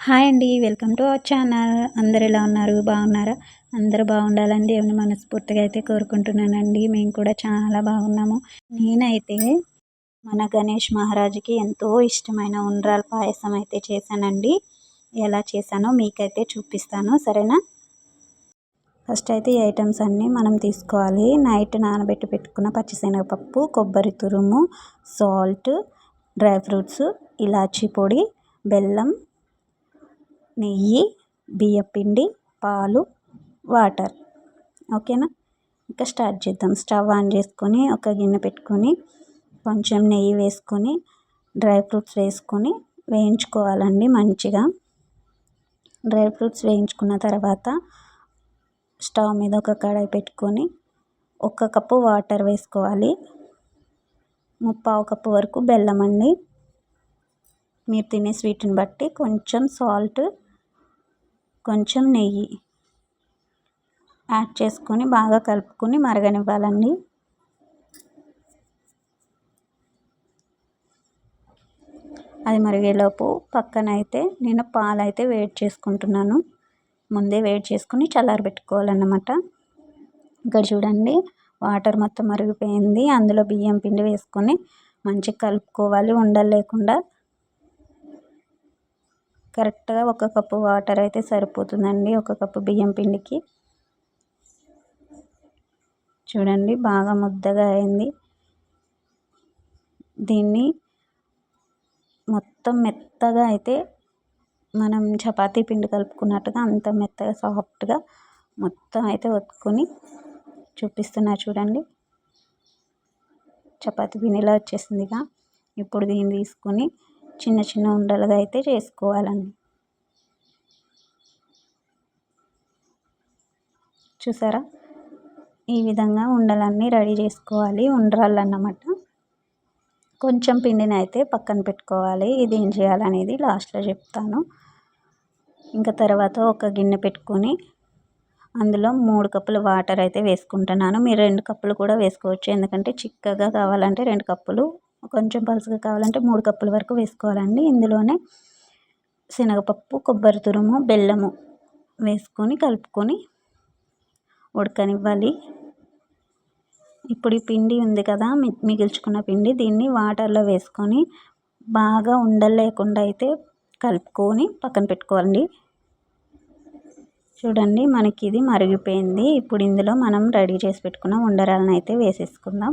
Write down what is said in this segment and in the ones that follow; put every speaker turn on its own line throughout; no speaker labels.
Hi అండి welcome to our channel. అందరు ఎలా ఉన్నారు? బాగున్నారా? అందరూ బాగుండాలండి ఏమైనా మనస్ఫూర్తిగా అయితే కోరుకుంటున్నానండి. మేము కూడా చాలా బాగున్నాము. నేనైతే మన గణేష్ మహారాజుకి ఎంతో ఇష్టమైన ఉండ్రాల పాయసం అయితే చేశానండి. ఎలా చేశానో మీకైతే చూపిస్తాను. సరేనా? ఫస్ట్ అయితే ఈ ఐటమ్స్ అన్నీ మనం తీసుకోవాలి. నైట్ నానబెట్టి పెట్టుకున్న పచ్చిశనగపప్పు కొబ్బరి తురుము సాల్ట్ డ్రై ఫ్రూట్స్ ఇలాచీ పొడి బెల్లం నెయ్యి బియ్యపిండి పాలు వాటర్. ఓకేనా? ఇంకా స్టార్ట్ చేద్దాం. స్టవ్ ఆన్ చేసుకొని ఒక గిన్నె పెట్టుకొని కొంచెం నెయ్యి వేసుకొని డ్రై ఫ్రూట్స్ వేసుకొని వేయించుకోవాలండి మంచిగా. డ్రై ఫ్రూట్స్ వేయించుకున్న తర్వాత స్టవ్ మీద ఒక కడాయి పెట్టుకొని ఒక కప్పు వాటర్ వేసుకోవాలి. ముప్పావు కప్పు వరకు బెల్లం అండి. మీరు తినే స్వీట్ని బట్టి కొంచెం సాల్ట్ కొంచెం నెయ్యి యాడ్ చేసుకొని బాగా కలుపుకొని మరగనివ్వాలండి. అది మరిగేలోపు పక్కన అయితే నేను పాలు అయితే వేడి చేసుకుంటున్నాను. ముందే వేడి చేసుకుని చల్లారబెట్టుకోవాలన్నమాట ఇక్కడ చూడండి వాటర్ మొత్తం మరిగిపోయింది. అందులో బియ్యం పిండి వేసుకొని మంచిగా కలుపుకోవాలి. ఉండలు లేకుండా కరెక్ట్గా ఒక కప్పు వాటర్ అయితే సరిపోతుందండి. ఒక కప్పు బియ్యం పిండికి. చూడండి బాగా ముద్దగా అయింది. దీన్ని మొత్తం మెత్తగా అయితే మనం చపాతీ పిండి కలుపుకున్నట్టుగా అంత మెత్తగా సాఫ్ట్గా మొత్తం అయితే ఒత్తుకొని చూపిస్తున్నా చూడండి. చపాతీ పిండిలా వచ్చేసిందిగా. ఇప్పుడు దీన్ని తీసుకొని చిన్న చిన్న ఉండలుగా అయితే చేసుకోవాలండి చూసారా? ఈ విధంగా ఉండలన్నీ రెడీ చేసుకోవాలి ఉండరాళ్ళు అన్నమాట కొంచెం పిండిని అయితే పక్కన పెట్టుకోవాలి. ఇది ఏం చేయాలనేది లాస్ట్లో చెప్తాను. ఇంకా తర్వాత ఒక గిన్నె పెట్టుకొని అందులో మూడు కప్పులు వాటర్ అయితే వేసుకుంటున్నాను. మీరు రెండు కప్పులు కూడా వేసుకోవచ్చు. ఎందుకంటే చిక్కగా కావాలంటే రెండు కప్పులు కొంచెం పలుసుగా కావాలంటే మూడు కప్పుల వరకు వేసుకోవాలండి. ఇందులోనే శనగపప్పు కొబ్బరి తురుము బెల్లము వేసుకొని కలుపుకొని ఉడకనివ్వాలి. ఇప్పుడు ఈ పిండి ఉంది కదా మిగిల్చుకున్న పిండి దీన్ని వాటర్లో వేసుకొని బాగా ఉండలేకుండా అయితే కలుపుకొని పక్కన పెట్టుకోవాలండి. చూడండి మనకి ఇది మరిగిపోయింది. ఇప్పుడు ఇందులో మనం రెడీ చేసి పెట్టుకున్న ఉండరాలను అయితే వేసేసుకుందాం.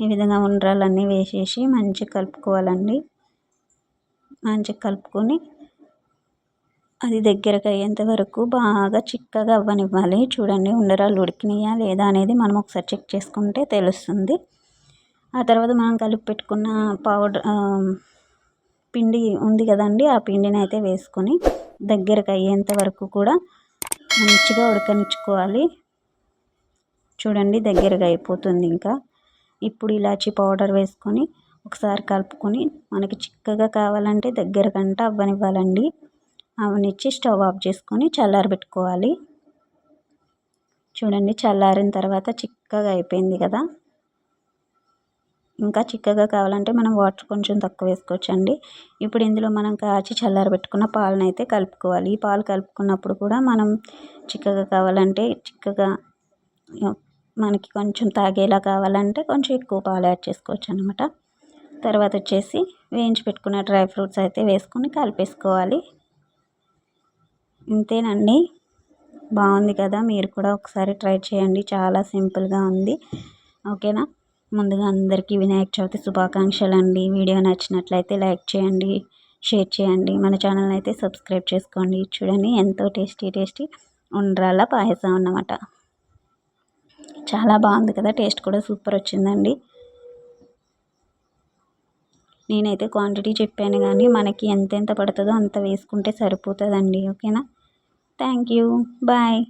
ఈ విధంగా ఉండ్రాలన్నీ వేసేసి మంచిగా కలుపుకోవాలండి. మంచిగా కలుపుకొని అది దగ్గరకు అయ్యేంత వరకు బాగా చిక్కగా అవ్వనివ్వాలి. చూడండి ఉండరాలు ఉడికినాయా లేదా అనేది మనం ఒకసారి చెక్ చేసుకుంటే తెలుస్తుంది. ఆ తర్వాత మనం కలిపి పెట్టుకున్న పౌడర్ పిండి ఉంది కదండి ఆ పిండిని అయితే వేసుకొని దగ్గరకు అయ్యేంత వరకు కూడా మంచిగా ఉడకనిచ్చుకోవాలి. చూడండి దగ్గరగా అయిపోతుంది ఇంకా. ఇప్పుడు ఇలాచీ పౌడర్ వేసుకొని ఒకసారి కలుపుకొని మనకి చిక్కగా కావాలంటే దగ్గర గంట అవ్వనివ్వాలండి. అవనిచ్చి స్టవ్ ఆఫ్ చేసుకొని చల్లారబెట్టుకోవాలి చూడండి చల్లారిన తర్వాత చిక్కగా అయిపోయింది కదా. ఇంకా చిక్కగా కావాలంటే మనం వాటర్ కొంచెం తక్కువ వేసుకోవచ్చండి. ఇప్పుడు ఇందులో మనం కాచి చల్లారబెట్టుకున్న పాలను అయితే కలుపుకోవాలి. ఈ పాలు కలుపుకున్నప్పుడు కూడా మనం చిక్కగా కావాలంటే చిక్కగా మనకి కొంచెం తాగేలా కావాలంటే కొంచెం ఎక్కువ పాలు యాడ్ చేసుకోవచ్చు అనమాట తర్వాత వచ్చేసి వేయించి పెట్టుకున్న డ్రై ఫ్రూట్స్ అయితే వేసుకొని కలిపేసుకోవాలి. ఇంతేనండి. బాగుంది కదా? మీరు కూడా ఒకసారి ట్రై చేయండి. చాలా సింపుల్గా ఉంది. ఓకేనా? ముందుగా అందరికీ వినాయక చవితి శుభాకాంక్షలు అండి వీడియో నచ్చినట్లయితే లైక్ చేయండి షేర్ చేయండి. మన ఛానల్ అయితే సబ్స్క్రైబ్ చేసుకోండి. చూడండి ఎంతో టేస్టీ టేస్టీ ఉండ్రాల పాయసం అన్నమాట. చాలా బాగుంది కదా టేస్ట్ కూడా సూపర్ వచ్చిందండి. నేనైతే క్వాంటిటీ చెప్పాను కానీ మనకి ఎంతెంత పడుతుందో అంత వేసుకుంటే సరిపోతుందండి ఓకేనా? Thank you. బాయ్.